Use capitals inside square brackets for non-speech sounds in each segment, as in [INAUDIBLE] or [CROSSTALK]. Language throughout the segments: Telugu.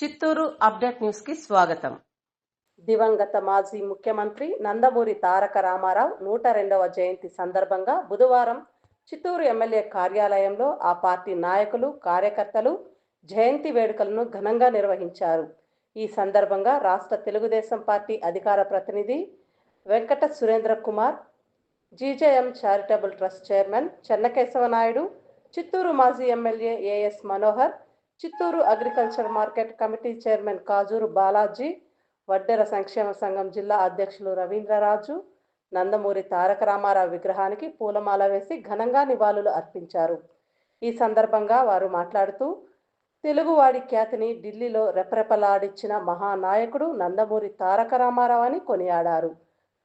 చిత్తూరు అప్డేట్ న్యూస్కి స్వాగతం. దివంగత మాజీ ముఖ్యమంత్రి నందమూరి తారక రామారావు నూట రెండవ జయంతి సందర్భంగా బుధవారం చిత్తూరు ఎమ్మెల్యే కార్యాలయంలో ఆ పార్టీ నాయకులు కార్యకర్తలు జయంతి వేడుకలను ఘనంగా నిర్వహించారు. ఈ సందర్భంగా రాష్ట్ర తెలుగుదేశం పార్టీ అధికార ప్రతినిధి Venkata Surendra Kumar GJM charitable trust chairman Chennakesava Naidu Chittoor మాజీ MLA A S Manohar Chittoor agriculture market committee chairman Kajuru Balaji Vaddera సంక్షేమ సంఘం జిల్లా అధ్యక్షులు రవీంద్రరాజు నందమూరి తారక రామారావు విగ్రహానికి పూలమాల వేసి ఘనంగా నివాళులు అర్పించారు. ఈ సందర్భంగా వారు మాట్లాడుతూ తెలుగువాడి ఖ్యాతిని ఢిల్లీలో రెపరెపలాడించిన మహానాయకుడు నందమూరి తారక రామారావు అని కొనియాడారు.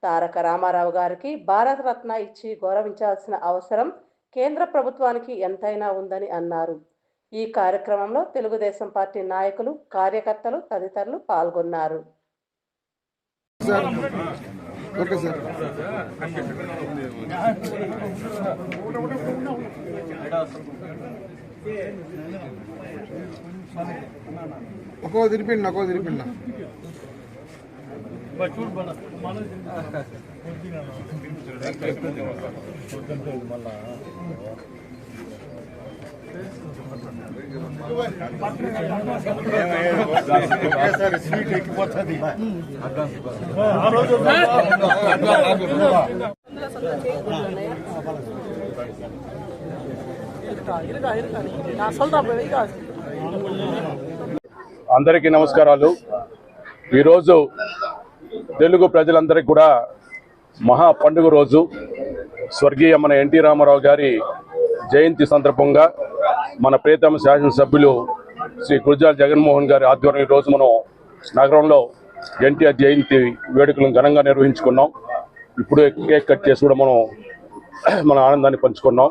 తారక రామారావు గారికి భారతరత్న ఇచ్చి గౌరవించాల్సిన అవసరం కేంద్ర ప్రభుత్వానికి ఎంతైనా ఉందని అన్నారు. ఈ కార్యక్రమంలో తెలుగుదేశం పార్టీ నాయకులు కార్యకర్తలు తదితరులు పాల్గొన్నారు. Okay sir. ఒక్కో తిరిపిండి ఒక్కో తిరిపిండి అందరికీ నమస్కారాలు. ఈరోజు తెలుగు ప్రజలందరికీ కూడా మహా పండుగ రోజు. స్వర్గీయ మన ఎన్టీ రామారావు గారి జయంతి సందర్భంగా మన ప్రియతమ శాసనసభ్యులు శ్రీ గురజాల జగన్మోహన్ గారి ఆధ్వర్యం ఈరోజు మనం నగరంలో ఎన్టీఆర్ జయంతి వేడుకలను ఘనంగా నిర్వహించుకున్నాం. ఇప్పుడే కేక్ కట్ చేసి కూడా మనం [CLEARS THROAT] మన ఆనందాన్ని పంచుకున్నాం.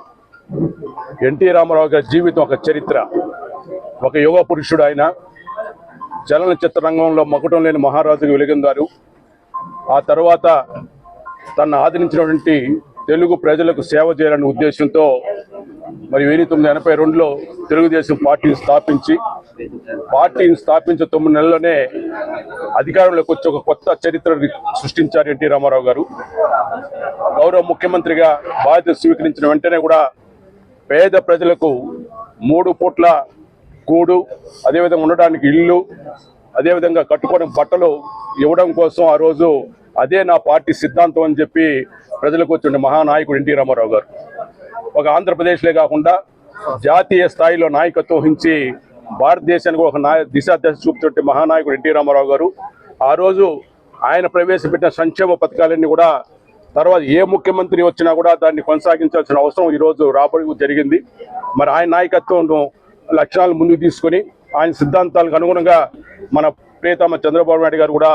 ఎన్టీ రామారావు గారి జీవితం ఒక చరిత్ర. ఒక యువ పురుషుడు ఆయన. చలనచిత్ర రంగంలో మకుటం లేని మహారాజుగా వెలిగిందారు ఆ తర్వాత తను ఆదరించినటువంటి తెలుగు ప్రజలకు సేవ చేయాలనే ఉద్దేశంతో మరి వెయ్యి తొమ్మిది ఎనభై రెండులో తెలుగుదేశం పార్టీని స్థాపించి పార్టీని స్థాపించిన తొమ్మిది నెలల్లోనే అధికారంలోకి వచ్చి ఒక కొత్త చరిత్ర సృష్టించారు ఎన్టీ రామారావు గారు. గౌరవ ముఖ్యమంత్రిగా బాధ్యత స్వీకరించిన వెంటనే కూడా పేద ప్రజలకు మూడు పూట్ల కూడు అదేవిధంగా ఉండడానికి ఇల్లు అదేవిధంగా కట్టుకోవడం బట్టలు ఇవ్వడం కోసం ఆ రోజు అదే నా పార్టీ సిద్ధాంతం అని చెప్పి ప్రజలకు వచ్చిన మహానాయకుడు ఎన్టీ రామారావు గారు. ఒక ఆంధ్రప్రదేశ్లే కాకుండా జాతీయ స్థాయిలో నాయకత్వం వహించి భారతదేశానికి ఒక నాయ దిశా దశ చూపుతుంటే మహానాయకుడు ఎన్టీ రామారావు గారు. ఆ రోజు ఆయన ప్రవేశపెట్టిన సంక్షేమ పథకాలన్నీ కూడా తర్వాత ఏ ముఖ్యమంత్రి వచ్చినా కూడా దాన్ని కొనసాగించాల్సిన అవసరం ఈరోజు రాబడి జరిగింది. మరి ఆయన నాయకత్వం లక్షణాలు ముందుకు తీసుకొని ఆయన సిద్ధాంతాలకు అనుగుణంగా మన ప్రియతమ చంద్రబాబు నాయుడు గారు కూడా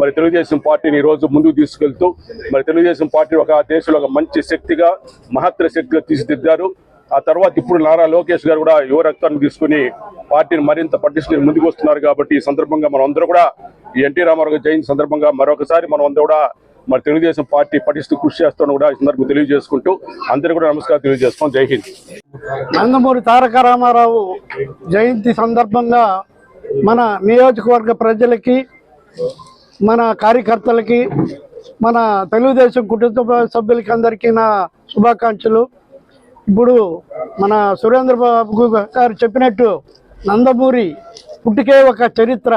మరి తెలుగుదేశం పార్టీని ఈరోజు ముందుకు తీసుకెళ్తూ మరి తెలుగుదేశం పార్టీ ఒక దేశంలో ఒక మంచి శక్తిగా మహత్తర శక్తిగా తీర్చిదిద్దారు. ఆ తర్వాత ఇప్పుడు నారా లోకేష్ గారు కూడా యువ రక్తాన్ని తీసుకుని పార్టీని మరింత పటిష్ట ముందుకు వస్తున్నారు కాబట్టి ఈ సందర్భంగా మనం అందరూ కూడా ఈ ఎన్టీ రామారావు జయంతి సందర్భంగా మరొకసారి మనం అందరూ కూడా మరి తెలుగుదేశం పార్టీ పటిష్ట కృషి చేస్తాను కూడా ఈ సందర్భంగా తెలియజేసుకుంటూ అందరూ కూడా నమస్కారం తెలియజేస్తాం జై హింద్. నందమూరి తారక రామారావు జయంతి సందర్భంగా మన నియోజకవర్గ ప్రజలకి మన కార్యకర్తలకి మన తెలుగుదేశం కుటుంబ సభ్యులకి అందరికీ నా శుభాకాంక్షలు. ఇప్పుడు మన సురేంద్ర బాబు గారు చెప్పినట్టు నందమూరి పుట్టుకే ఒక చరిత్ర.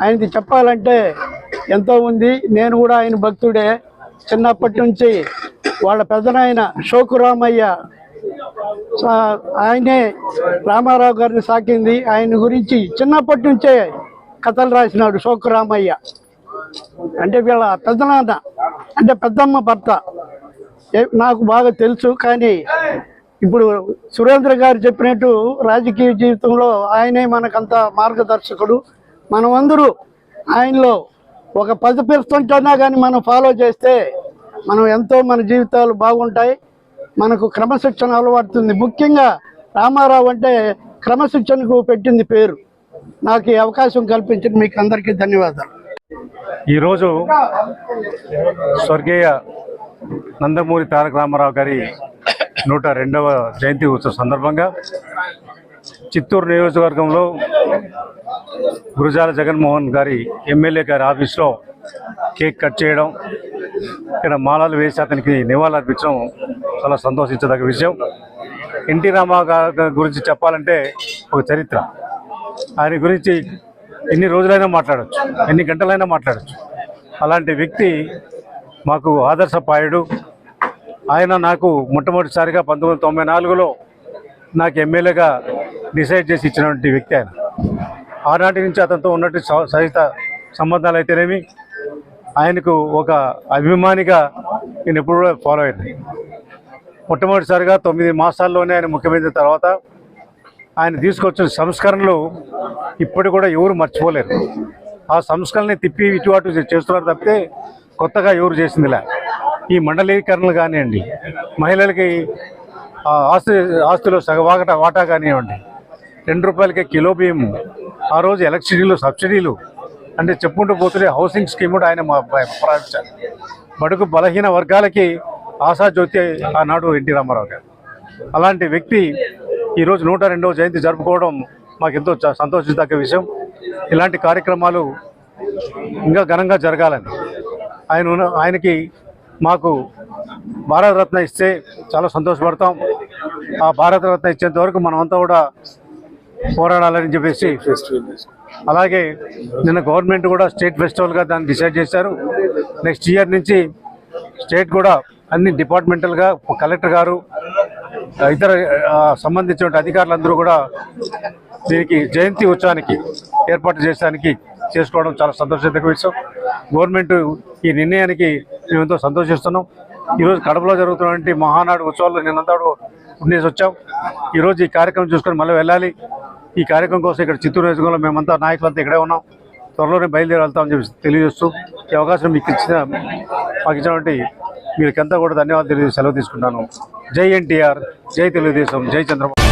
ఆయనది చెప్పాలంటే ఎంతో ఉంది. నేను కూడా ఆయన భక్తుడే. చిన్నప్పటి నుంచి వాళ్ళ పెద్దనాయన శోకురామయ్య ఆయనే రామారావు గారిని సాకింది. ఆయన గురించి చిన్నప్పటి నుంచే కథలు రాసినాడు శోకురామయ్య అంటే వీళ్ళ పెద్దనాన్న అంటే పెద్దమ్మ భర్త. నాకు బాగా తెలుసు కానీ ఇప్పుడు సురేంద్ర గారు చెప్పినట్టు రాజకీయ జీవితంలో ఆయనే మనకంత మార్గదర్శకుడు. మనమందరూ ఆయనలో ఒక పది పర్సెంట్ కానీ మనం ఫాలో చేస్తే మనం ఎంతో మన జీవితాలు బాగుంటాయి. మనకు క్రమశిక్షణ అలవాడుతుంది ముఖ్యంగా రామారావు అంటే క్రమశిక్షణకు పెట్టింది పేరు. నాకు ఈ అవకాశం కల్పించిన మీకు అందరికీ ధన్యవాదాలు. ఈరోజు స్వర్గీయ నందమూరి తారక రామారావు గారి నూట రెండవ జయంతి ఉత్సవ సందర్భంగా చిత్తూరు నియోజకవర్గంలో గురుజాల జగన్మోహన్ గారి ఎమ్మెల్యే గారి ఆఫీస్లో కేక్ కట్ చేయడం ఇక్కడ మాలలు వేసి అతనికి నివాళులర్పించడం చాలా సంతోషించదగ్గ విషయం. ఎన్టీ రామారావు గారి గురించి చెప్పాలంటే ఒక చరిత్ర. ఆయన గురించి ఎన్ని రోజులైనా మాట్లాడచ్చు ఎన్ని గంటలైనా మాట్లాడచ్చు. అలాంటి వ్యక్తి మాకు ఆదర్శపాయుడు. ఆయన నాకు మొట్టమొదటిసారిగా పంతొమ్మిది తొంభై నాలుగులో నాకు ఎమ్మెల్యేగా డిసైడ్ చేసి ఇచ్చినటువంటి వ్యక్తి ఆయన. ఆనాటి నుంచి అతనితో ఉన్నట్టు సహిత సంబంధాలు అయితేనేమి ఆయనకు ఒక అభిమానిగా నేను ఎప్పుడు కూడా ఫాలో అయ్యాను మొట్టమొదటిసారిగా తొమ్మిది మాసాల్లోనే ఆయన ముఖ్యమంత్రి తర్వాత ఆయన తీసుకొచ్చిన సంస్కరణలు ఇప్పటి కూడా ఎవరు మర్చిపోలేరు. ఆ సంస్కరణని తిప్పి ఇటు అటు చేస్తున్నారు తప్పితే కొత్తగా ఎవరు చేసిందిలే. ఈ మండలీకరణలు కానివ్వండి మహిళలకి ఆ ఆస్తి ఆస్తిలో సగవాగట వాటా కానివ్వండి రెండు రూపాయలకే కిలో బియ్యం ఆ రోజు ఎలక్ట్రిసిటీలు సబ్సిడీలు అంటే చెప్పుకుంటూ పోతుంటే హౌసింగ్ స్కీమ్ కూడా ఆయన మా- ప్రారంభించారు. బడుగు బలహీన వర్గాలకి ఆశాజ్యోతి ఆనాడు ఎన్టీ రామారావు గారు. అలాంటి వ్యక్తి ఈరోజు నూట రెండవ జయంతి జరుపుకోవడం మాకు ఎంతో సంతోషించదగ్గ విషయం. ఇలాంటి కార్యక్రమాలు ఇంకా ఘనంగా జరగాలని. ఆయన ఉన్న- ఆయనకి మాకు భారతరత్న ఇస్తే చాలా సంతోషపడతాం. ఆ భారతరత్న ఇచ్చేంత వరకు మనమంతా కూడా పోరాడాలని చెప్పేసి అలాగే నిన్న గవర్నమెంట్ కూడా స్టేట్ ఫెస్టివల్గా దాన్ని డిసైడ్ చేశారు. నెక్స్ట్ ఇయర్ నుంచి స్టేట్ కూడా అన్ని డిపార్ట్మెంటల్గా కలెక్టర్ గారు ఇతర సంబంధించినటువంటి సంబంధించిన అధికారులందరూ కూడా దీనికి జయంతి ఉత్సవానికి ఏర్పాటు చేయడానికి చేసుకోవడం చాలా సంతోషంగా విషయం గవర్నమెంట్ ఈ నిర్ణయానికి మేము ఎంతో సంతోషిస్తున్నాం. ఈరోజు కడపలో జరుగుతున్నటువంటి మహానాడు ఉత్సవాల్లో నిన్నంతా ఉండేసి వచ్చాం. ఈరోజు ఈ కార్యక్రమం చూసుకొని మళ్ళీ వెళ్ళాలి. ఈ కార్యక్రమం కోసం ఇక్కడ చిత్తూరు నియోజకవర్గంలో మేమంతా నాయకులంతా ఇక్కడే ఉన్నాం. త్వరలోనే బయలుదేరి వెళ్తామని చెప్పి తెలియజేస్తూ ఈ అవకాశం మీకు ఇచ్చిన మాకు ఇచ్చినటువంటి మీకంతా కూడా ధన్యవాదాలు తెలియజేసి సెలవు తీసుకుంటాను. జై ఎన్టీఆర్ జై తెలుగుదేశం జై చంద్రబాబు.